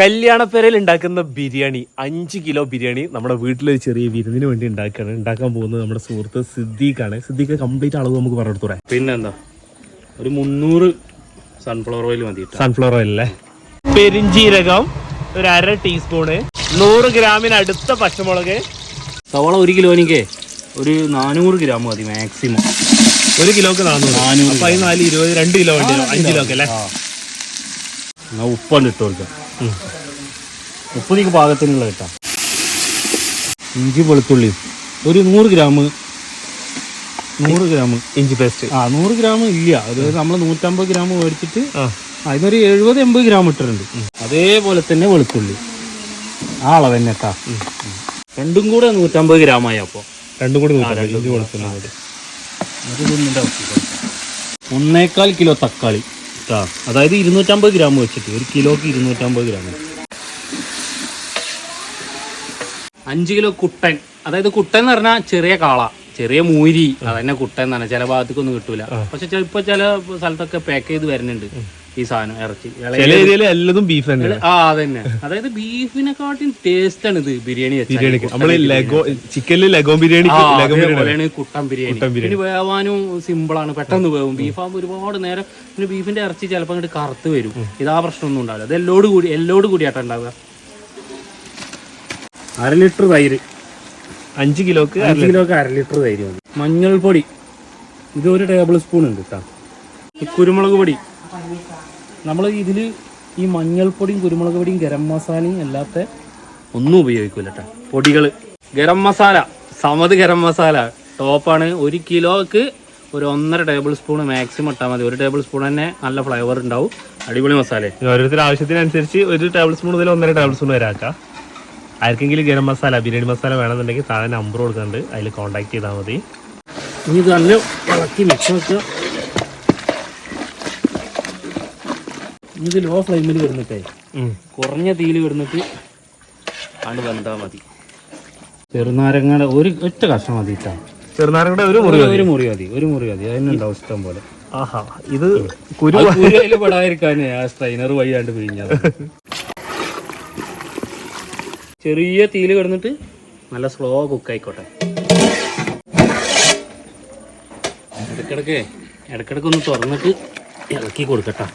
കല്യാണപ്പേരയിൽ ഉണ്ടാക്കുന്ന ബിരിയാണി അഞ്ച് കിലോ ബിരിയാണി നമ്മുടെ വീട്ടിലൊരു ചെറിയ വിരുന്നിന് വേണ്ടി ഉണ്ടാക്കുകയാണ് ഉണ്ടാക്കാൻ പോകുന്നത് നമ്മുടെ സുഹൃത്ത് സിദ്ദീഖാണ്. സിദ്ദീഖ് കംപ്ലീറ്റ് അളവ് നമുക്ക് പറഞ്ഞു പറഞ്ഞെടുത്തൂടെ പിന്നെന്താ? ഒരു മുന്നൂറ് സൺഫ്ലവർ ഓയിൽ മതി. സൺഫ്ലവർ ഓയിൽ അല്ലേ? പെരിഞ്ചീരകം ഒരു അര ടീസ്പൂണ് നൂറ് ഗ്രാമിന് അടുത്ത പച്ചമുളക്. സവാള ഒരു കിലോനിക്ക് ഒരു നാനൂറ് ഗ്രാം മതി മാക്സിമം ഒരു കിലോക്ക് നാനൂറ്. നാനൂറ് അപ്പൊ അതിന് നാല് ഇരുപത് രണ്ട് കിലോ വേണ്ടി അഞ്ച് കിലോ ഒക്കെ അല്ലേ ഉപ്പാണ്ട് ഇട്ട് കൊടുക്കാം. ഉപ്പ് നീക്ക് പാകത്തിനുള്ള കേട്ടോ ഇഞ്ചി വെളുത്തുള്ളി. ഒരു നൂറ് ഗ്രാം നൂറ് ഗ്രാം. ഇഞ്ചി പേസ്റ്റ്. ആ നൂറ് ഗ്രാം ഇല്ല. അത് നമ്മൾ നൂറ്റമ്പത് ഗ്രാം മേടിച്ചിട്ട് അതിനൊരു എഴുപത് എൺപത് ഗ്രാം ഇട്ടിട്ടുണ്ട്. അതേപോലെ തന്നെ വെളുത്തുള്ളി. ആ അളവ് തന്നെ കേട്ടാ രണ്ടും കൂടെ നൂറ്റമ്പത് ഗ്രാമായി അപ്പോൾ രണ്ടും കൂടി ഇഞ്ചി വെളുത്തുള്ളി. ഒന്നേക്കാൽ കിലോ തക്കാളി. ട്ടാ അതായത് ഇരുന്നൂറ്റമ്പത് ഗ്രാം വെച്ചിട്ട് ഒരു കിലോക്ക് ഇരുന്നൂറ്റമ്പത് ഗ്രാം. അഞ്ച് കിലോ കുട്ടൻ. അതായത് കുട്ടൻ എന്ന് പറഞ്ഞാൽ ചെറിയ കാള ചെറിയ മൂരി. അതന്നെ കുട്ടൻ എന്നാണ് ചില ഭാഗത്തേക്കൊന്നും കിട്ടൂല. പക്ഷെ ഇപ്പൊ ചില സ്ഥലത്തൊക്കെ പാക്ക് ചെയ്ത് വരുന്നുണ്ട്. ഈ സാധനം ഇറച്ചി. ഏരിയയിൽ എല്ലതും ബീഫ് തന്നെ. ആ അതന്നെ. അതായത് ബീഫിനെക്കാട്ടും ടേസ്റ്റ് ആണ് ഇത് ബിരിയാണി. ബിരിയാണിക്ക് നമ്മൾ ലഗോ ചിക്കനിൽ ലഗോ ബിരിയാണി കുട്ടൻ ബിരിയാണി. പിന്നെ സിമ്പിൾ ആണ്. പെട്ടെന്ന് വേവും. ബീഫാകുമ്പോൾ ഒരുപാട് നേരം പിന്നെ ബീഫിന്റെ ഇറച്ചി ചിലപ്പോൾ അങ്ങോട്ട് കറുത്ത് വരും. ഇതാ പ്രശ്നമൊന്നും ഉണ്ടാവില്ല. അത് എല്ലോട് കൂടി എല്ലോട് കൂടിയാട്ടാ ഉണ്ടാവുക. അര ലിറ്റർ തൈര്. അഞ്ച് കിലോക്ക് അഞ്ച് കിലോക്ക് അര ലിറ്റർ തൈര് മഞ്ഞൾപ്പൊടി. ഇത് ഒരു ടേബിൾ സ്പൂൺ ഉണ്ട് കേട്ടോ കുരുമുളക് പൊടി. നമ്മൾ ഇതിൽ ഈ മഞ്ഞൾപ്പൊടിയും കുരുമുളക് പൊടിയും ഗരം മസാലയും അല്ലാത്ത ഒന്നും ഉപയോഗിക്കൂല കേട്ടോ പൊടികൾ ഗരം മസാല. സമത് ഗരം മസാല. ടോപ്പാണ്. ഒരു കിലോക്ക് ഒരു ഒന്നര ടേബിൾ സ്പൂൺ മാക്സിമം ഇട്ടാൽ മതി. ഒരു ടേബിൾ സ്പൂൺ തന്നെ നല്ല ഫ്ലേവർ ഉണ്ടാവും. അടിപൊളി മസാല. ഓരോരുത്തരുടെ ആവശ്യത്തിനനുസരിച്ച് ഒരു ടേബിൾ സ്പൂൺ മുതൽ ഒന്നര ടേബിൾ സ്പൂൺ വരെ ആക്കാം. ആർക്കെങ്കിലും ഗരം മസാല ബിരിയാണി മസാല വേണമെന്നുണ്ടെങ്കിൽ താഴെ നമ്പർ കൊടുക്കുന്നുണ്ട് അതിൽ കോൺടാക്ട് ചെയ്താൽ മതി. ഇനി ഇത് നല്ല ഇളക്കി മിക്സ് വെക്കുക ഇത് ലോ ഫ്ലെയിമിൽ വരുന്നിട്ടേ കുറഞ്ഞ തീയിൽ വരുന്നിട്ട് ആണ് വെന്താ മതി. ചെറുനാരങ്ങയുടെ ഒരു ഒറ്റ കഷ്ണം മതി ചെറുനാരങ്ങയുടെ ഒരു മുറി ഒരു മുറി മതി ഒരു മുറി മതി. അതിനുണ്ടാവും ഇഷ്ടം പോലെ. ആഹാ ഇത് കുരു പെടാതിരിക്കാനേ ആ സ്ട്രൈനർ വഴിയാണ്ട് പിഴിഞ്ഞത് ചെറിയ തീയിൽ കിടന്നിട്ട് നല്ല സ്ലോ കുക്ക് ആയിക്കോട്ടെ. ഇടക്കിടക്കേ ഇടക്കിടക്ക് ഒന്ന് തുറന്നിട്ട് ഇളക്കി കൊടുക്കട്ടെ.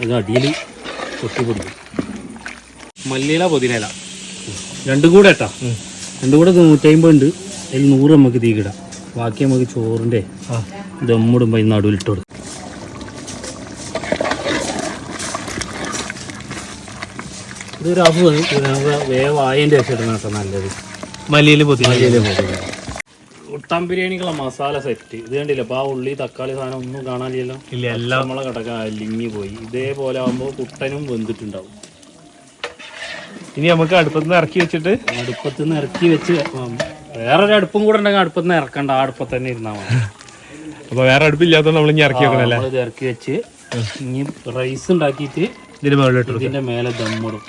അത് അടിയിൽ പൊട്ടിപ്പൊടിക്കും പിടിക്കും മല്ലിയില പുതിനയില. രണ്ടും കൂടെ ഇട്ടാ. രണ്ടും കൂടെ നൂറ്റമ്പത് ഉണ്ട്. അതിൽ നൂറ് നമുക്ക് തീക്കിടാം ബാക്കി നമുക്ക് ചോറിന്റെ. ദമ്മിടുമ്പോൾ ഈ നടുവിലിട്ട് കൊടുക്കും. ഇതൊരു അഫ് വേവായതിന്റെ ശേഷം ഇടുന്ന നല്ലത്. മല്ലിയിൽ പൊതി കുട്ടൻ ബിരിയാണിക്കുള്ള മസാല സെറ്റ്. ഇത് കണ്ടില്ല? അപ്പൊ ആ ഉള്ളി തക്കാളി സാധനം ഒന്നും കാണാനില്ലല്ലോ? ഇല്ല എല്ലാം നമ്മളെ കടക്ക അലിങ്ങി പോയി. ഇതേപോലെ ആകുമ്പോൾ കുട്ടനും വെന്തിട്ടുണ്ടാവും. ഇനി നമുക്ക് അടുപ്പത്ത് നിന്ന് ഇറക്കി വെച്ചിട്ട് അടുപ്പത്ത് നിന്ന് ഇറക്കി വെച്ച് വേറൊരു അടുപ്പും കൂടെ ഉണ്ടെങ്കിൽ അടുപ്പത്ത് നിന്ന് ഇറക്കണ്ട. ആ അടുപ്പത്ത് തന്നെ ഇരുന്നാൽ മതി. അപ്പൊ വേറെ അടുപ്പില്ലാത്ത നമ്മൾ ഇനി ഇറക്കി വെക്കണല്ലേ നമ്മളിത് ഇറക്കി വെച്ച് ഇനി റൈസ് ഉണ്ടാക്കിയിട്ട് ഇതിന്റെ മേലെ. ഇതിന്റെ മേലെ ദമ്മിടും.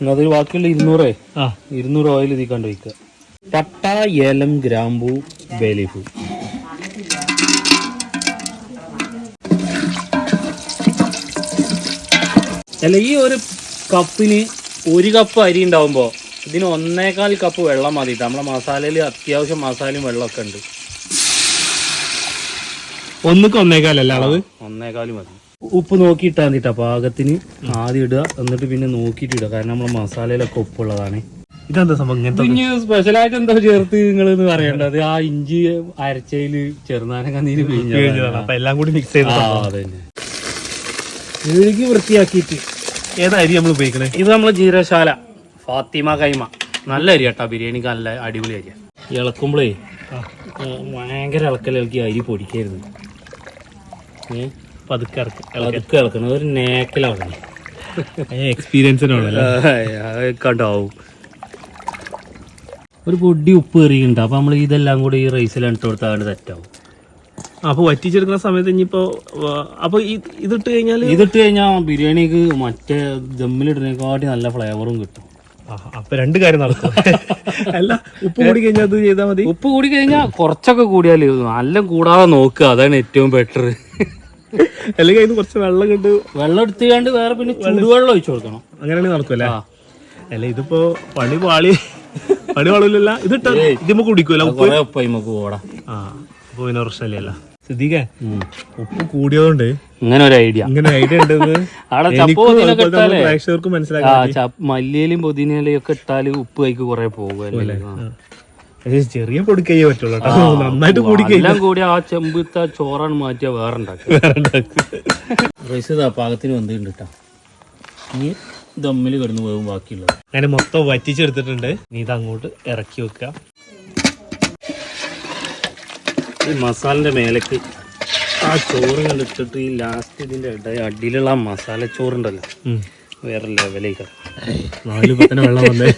അതിൽ ബാക്കിയുള്ള ഇരുന്നൂറേ. ആ. ഇരുന്നൂറ് ഓയിൽ ഇതിൽ കണ്ടു വയ്ക്കുക. പട്ട ഏലം ഗ്രാമ്പു ബലിഹു. അല്ല ഈ ഒരു കപ്പിന് ഒരു കപ്പ് അരി ഉണ്ടാവുമ്പോൾ ഇതിന് ഒന്നേകാൽ കപ്പ് വെള്ളം മതി. നമ്മളെ മസാലയിൽ അത്യാവശ്യം മസാലയും വെള്ളമൊക്കെ ഉണ്ട്. ഒന്നുക്ക് ഒന്നേകാലല്ല അളവ്? ഒന്നേകാൽ മതി. ഉപ്പ് നോക്കിയിട്ടാ മതിട്ടാ പാകത്തിന് ആദ്യം ഇടുക. എന്നിട്ട് പിന്നെ നോക്കിയിട്ട് ഇടുക. കാരണം നമ്മളെ മസാലയിലൊക്കെ ഉപ്പുള്ളതാണ്. ഇതെന്താ സംഭവം? ഇങ്ങനത്തെ പിന്നെ സ്പെഷ്യലായിട്ട് എന്താ ചേർത്ത് നിങ്ങൾ എന്ന് പറയേണ്ടത് ആ ഇഞ്ചി അരച്ചയിൽ ചെറുനാരങ്ങ നീര് പിഴിഞ്ഞതാണ്. പിഴിഞ്ഞതാണ്. അപ്പൊ എല്ലാം കൂടി മിക്സ് ചെയ്ത് അതന്നെ. വൃത്തിയാക്കിയിട്ട്. ഏതാ അരി നമ്മൾ ഉപയോഗിക്കണേ? ഇത് നമ്മളെ ജീരശാല ഫാത്തിമ കൈമ. നല്ല അരി കേട്ടാ ബിരിയാണിക്ക് നല്ല അടിപൊളി അരി ഇളക്കുമ്പോഴേ ഭയങ്കര ഇളക്കൽ ഇളക്കി അരി പൊടിക്കായിരുന്നു ഏഹ് പതുക്കെ ഇറക്കി അതൊക്കെ ഇളക്കണം. ഒരു നേക്കലാണ് എക്സ്പീരിയൻസിനാണല്ലോ അതൊക്കെ ഉണ്ടാവും ഒരു പൊടി ഉപ്പ് കയറിയിട്ടുണ്ട്. അപ്പൊ നമ്മൾ ഇതെല്ലാം കൂടി ഈ റൈസിൽ ഇട്ട് കൊടുത്താൽ തെറ്റാവും അപ്പോൾ വറ്റിച്ചെടുക്കുന്ന സമയത്ത് ഇനിയിപ്പോ അപ്പോൾ അപ്പൊ ഇത് ഇതിട്ട് കഴിഞ്ഞാൽ ഇതിട്ട് കഴിഞ്ഞാൽ ബിരിയാണിക്ക് മറ്റേ ദമ്മിലിടുന്നതിനെക്കാട്ടി നല്ല ഫ്ലേവറും കിട്ടും. അപ്പൊ രണ്ട് കാര്യം നടക്കും. അല്ല ഉപ്പ് കൂടി കഴിഞ്ഞാൽ അത് ചെയ്താൽ മതി. ഉപ്പ് കൂടി കഴിഞ്ഞാൽ കുറച്ചൊക്കെ കൂടിയാൽ നല്ല കൂടാതെ നോക്കുക. അതാണ് ഏറ്റവും ബെറ്റർ അല്ലെങ്കിൽ അതിന് കുറച്ച് വെള്ളം കണ്ട് വെള്ളം എടുത്തുകൊണ്ട് വേറെ പിന്നെ ചൂടുവെള്ളം ഒഴിച്ചു കൊടുക്കണം. അങ്ങനെയാണെങ്കിൽ നടക്കുമല്ലേ? അല്ലേ അല്ല ഇതിപ്പോ പണി പാളി പണി പാളില്ല ഇതിട്ട ഇതിമ്മ കുടിക്കൂല ഉപ്പ്. ഓടാം ആ അപ്പൊ പിന്നെ പ്രശ്നമില്ലല്ലോ. സിദ്ദീഖേ ഉപ്പ് കൂടിയതുകൊണ്ട് ഇങ്ങനെ ഒരു ഐഡിയ. ഇങ്ങനെ ഐഡിയ പ്രേക്ഷകർക്ക് മനസ്സിലാക്കാം ചപ്പ് മല്ലിയിലും പുതിനയിലും ഒക്കെ ഇട്ടാൽ ഉപ്പ് കൈക്ക് കുറെ പോകുമല്ലേ ചെറിയ പൊടിക്കയ്യേ പറ്റുള്ളൂ നന്നായിട്ട് പൊടിക്കൈ എല്ലാം കൂടി ആ ചെമ്പത്തെ ചോറാണ് മാറ്റിയ വേറെ ഉണ്ടാക്കുക. റൈസ് ഇതാ പാകത്തിന് വന്നിട്ടുണ്ട് കേട്ടോ. ദമ്മിൽ കിടന്ന് പോകും ബാക്കിയുള്ളത്. അങ്ങനെ മൊത്തം വറ്റിച്ചെടുത്തിട്ടുണ്ട്. നീ ഇത് അങ്ങോട്ട് ഇറക്കി വെക്കുക. ഈ മസാലന്റെ മേലേക്ക് ആ ചോറ് കണ്ടിട്ടിട്ട് ഈ ലാസ്റ്റ് ഇതിന്റെ ഇടയിൽ അടിയിലുള്ള ആ മസാല ചോറുണ്ടല്ലോ. വേറെ ലെവലേക്ക് വെള്ളം വന്നേ.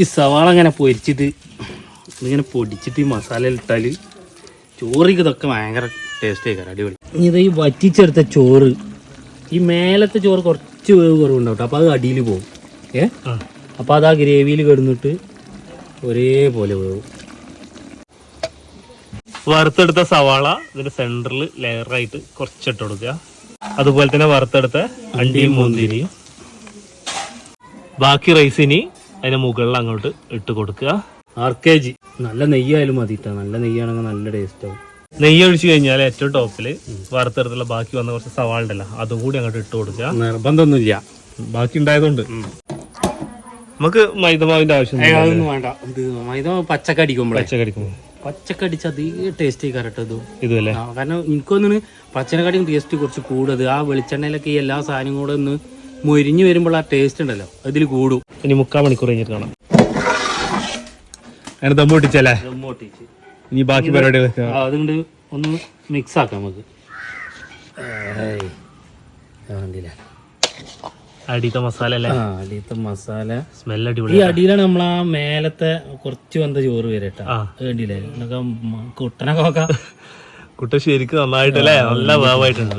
ഈ സവാള അങ്ങനെ പൊരിച്ചിട്ട് ഇങ്ങനെ പൊടിച്ചിട്ട് ഈ മസാല ഇട്ടാൽ ചോറിക്ക് ഇതൊക്കെ ഭയങ്കര ടേസ്റ്റ് ആയിക്കാരം അടിപൊളി. ഇനി ഇത് ഈ വറ്റിച്ചെടുത്ത ചോറ് ഈ മേലത്തെ ചോറ് കുറച്ച് വേവ് കുറവുണ്ടാവും. അപ്പോൾ അത് അടിയിൽ പോകും. ഏ. അപ്പോൾ അത് ആ ഗ്രേവിയിൽ കിടന്നിട്ട് ഒരേപോലെ വേവും. വറുത്തെടുത്ത സവാള ഇതിന്റെ സെന്ററിൽ ലെയറായിട്ട് കുറച്ചിട്ട് കൊടുക്കുക. അതുപോലെ തന്നെ വറുത്തെടുത്ത അണ്ടിയും മുന്തിരിയും. ബാക്കി റൈസിനി അതിന് മുകളിൽ അങ്ങോട്ട് ഇട്ട് കൊടുക്കുക. ആർ കെ ജി നല്ല നെയ്യായാലും മതി നല്ല നെയ്യാണെങ്കിൽ നല്ല ടേസ്റ്റ് ആവും. നെയ്യ് ഒഴിച്ചു കഴിഞ്ഞാൽ ഏറ്റവും ടോപ്പിൽ വറുത്തെടുത്തുള്ള ബാക്കി വന്ന കുറച്ച് സവാള ഉണ്ടല്ലോ അതും കൂടി അങ്ങോട്ട് ഇട്ട് കൊടുക്കുക. നിർബന്ധമൊന്നുമില്ല. ബാക്കി ഉണ്ടായതുകൊണ്ട്. നമുക്ക് മൈദമാവിന്റെ ആവശ്യം വേണ്ട. ഇത് ഇത് പച്ചക്കടിക്കുമ്പോൾ പച്ചക്കറിക്കും പച്ചക്കടിച്ച് അധികം ടേസ്റ്റ് കരട്ടത് ഇതല്ലേ കാരണം എനിക്കൊന്നിന് പച്ചനെക്കാട്ടിയും ടേസ്റ്റ് കുറച്ച് കൂടുതൽ ആ വെളിച്ചെണ്ണയിലൊക്കെ ഈ എല്ലാ സാധനവും കൂടെ ഒന്ന് മൊരിഞ്ഞു വരുമ്പോൾ ആ ടേസ്റ്റ് ഉണ്ടല്ലോ അതിൽ കൂടും. ഇനി മുക്കാൽ മണിക്കൂർ കഴിഞ്ഞിട്ട് കാണാം. അങ്ങനെ ദമ്മ് പൊട്ടിച്ചല്ലേ? ദമ്മൊട്ടിച്ച്. ഇനി ബാക്കി പരിപാടികളൊക്കെ അതുകൊണ്ട് ഒന്ന് മിക്സ് ആക്കാം നമുക്ക്. കണ്ടില്ലേ? അടിയത്തെ മസാല അല്ലേ? അടിയത്തെ മസാല. സ്മെൽ ഈ അടിപൊളി അടിയിലാണ് നമ്മൾ ആ മേലത്തെ കുറച്ച് വന്ന ചോറ് വരട്ടാ മ- കുട്ടനൊക്കെ നോക്കാം. കുട്ട ശരിക്കും നന്നായിട്ടല്ലേ? നല്ല വേവായിട്ടുണ്ട്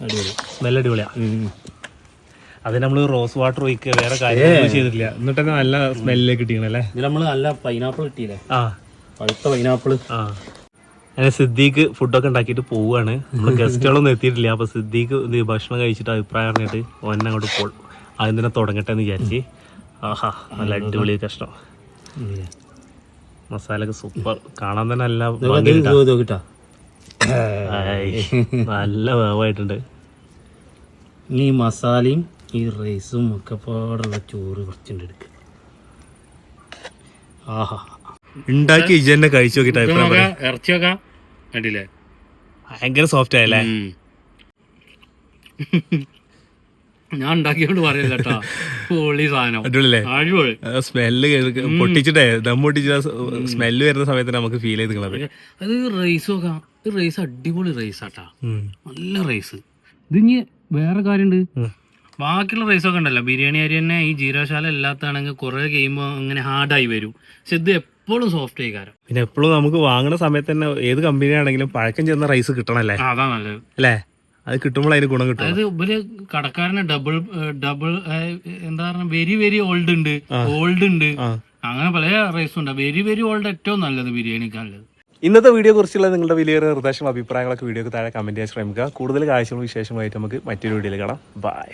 അടിപൊളി. സ്മെൽ അടിപൊളിയാ. അത് നമ്മൾ റോസ് വാട്ടർ ഒഴിക്കുക വേറെ കാര്യങ്ങളൊന്നും ചെയ്തിട്ടില്ല. എന്നിട്ട് നല്ല സ്മെല്ല് കിട്ടിയല്ലേ ഇതിൽ നമ്മൾ നല്ല പൈനാപ്പിൾ കിട്ടിയില്ലേ? ആ. പഴുത്ത പൈനാപ്പിൾ ആ. അങ്ങനെ സിദ്ദീഖ് ഫുഡൊക്കെ ഉണ്ടാക്കിയിട്ട് പോവുകയാണ് നമ്മൾ ഗസ്റ്റുകളൊന്നും എത്തിയിട്ടില്ല. അപ്പൊ സിദ്ദീഖ് ഭക്ഷണം കഴിച്ചിട്ട് അഭിപ്രായം പറഞ്ഞിട്ട് ഒന്നെ അങ്ങോട്ട് പോൾ ആദ്യം തന്നെ തുടങ്ങട്ടെ എന്ന് വിചാരിച്ച്. ആഹാ നല്ല അടിപൊളി കഷ്ണം. മസാലയൊക്കെ സൂപ്പർ കാണാൻ തന്നെ നല്ല. നല്ല വേവായിട്ടുണ്ട്. ഈ മസാലയും ഈ റൈസും ഒക്കെ പാടുള്ള ചോറ് കുറച്ചുണ്ട് എടുക്കുക ആഹാ. ഉണ്ടാക്കി ഇജന്നെ കഴിച്ചു നോക്കിട്ടാ അഭിപ്രായം പറ. ഇറച്ചി വെക്കാം കണ്ടില്ലേ? ഭയങ്കര സോഫ്റ്റ് ആയല്ലേ? ഞാൻ ഉണ്ടാക്കിയോണ്ട് പറയില്ല കേട്ടോ. പൊളി സാധനം. അടിപൊളി. സ്മെല്ല് പൊട്ടിച്ചിട്ടേ ദം പൊട്ടിച്ച സ്മെല്ല് വരുന്ന സമയത്ത് നമുക്ക് ഫീൽ ചെയ്ത് അത്. റൈസ് നോക്കാം. റൈസ് അടിപൊളി റൈസ് ആട്ടാ. നല്ല റൈസ് ഇത് ഇനി വേറെ കാര്യമുണ്ട്. ബാക്കിയുള്ള റൈസൊക്കെ ഉണ്ടല്ലോ. ബിരിയാണി അരി തന്നെ ഈ ജീരാശാല ഇല്ലാത്താണെങ്കിൽ കുറെ കഴിയുമ്പോൾ അങ്ങനെ ഹാർഡായി വരും. പക്ഷെ ഇത് എപ്പോഴും സോഫ്റ്റ് ആയി കാരം പിന്നെ എപ്പോഴും നമുക്ക് വാങ്ങുന്ന സമയത്ത് തന്നെ ഏത് കമ്പനി ആണെങ്കിലും പഴക്കം ചെന്ന റൈസ് കിട്ടണല്ലേ? അതാ നല്ലത്. അല്ലേ? അത് കിട്ടുമ്പോൾ അതിന് ഗുണം കിട്ടും. അതായത് ഇവർ കടക്കാരന് ഡബിൾ ഡബിൾ എന്താ പറയുക വെരി വെരി ഓൾഡ് ഉണ്ട്. ഓൾഡ് ഉണ്ട്. അങ്ങനെ പല റൈസും ഉണ്ട്. വെരി വെരി ഓൾഡ് ഏറ്റവും നല്ലത് ബിരിയാണിക്ക് നല്ലത് ഇന്നത്തെ വീഡിയോ കുറിച്ചുള്ള നിങ്ങളുടെ വലിയൊരു നിർദ്ദേശങ്ങളും അഭിപ്രായങ്ങളൊക്കെ വീഡിയോക്ക് താഴെ കമന്റ് ചെയ്യാൻ ശ്രമിക്കുക. കൂടുതൽ കാഴ്ചകളും വിശേഷമായിട്ട് നമുക്ക് മറ്റൊരു വീഡിയോയിൽ കാണാം. ബൈ